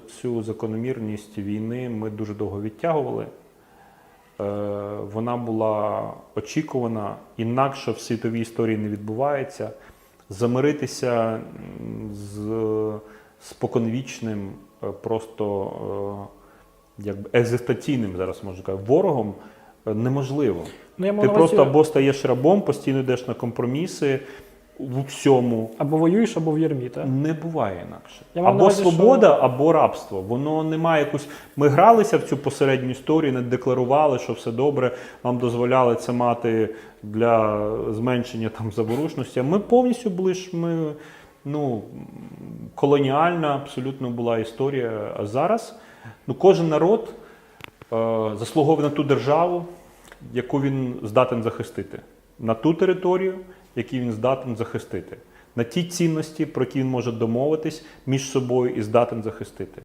Цю закономірність війни ми дуже довго відтягували. Е, Вона була очікувана, інакше в світовій історії не відбувається. Замиритися з споконвічним, е, просто е, якби екзистенційним, зараз можна сказати, ворогом неможливо. Ну, Ти просто або стаєш рабом, постійно йдеш на компроміси в всьому. або воюєш, або в ярмі, так? Не буває інакше. Я або увазі, свобода, або рабство. Воно не має якусь. Ми гралися в цю посередню історію, не декларували, що все добре. Нам дозволяли це мати для зменшення там заворушності. Ми повністю були ж ми. Ну, колоніальна абсолютно була історія. А зараз ну, кожен народ е, заслуговує на ту державу, яку він здатен захистити, на ту територію, яку він здатен захистити, на ті цінності, про які він може домовитись між собою і здатен захистити.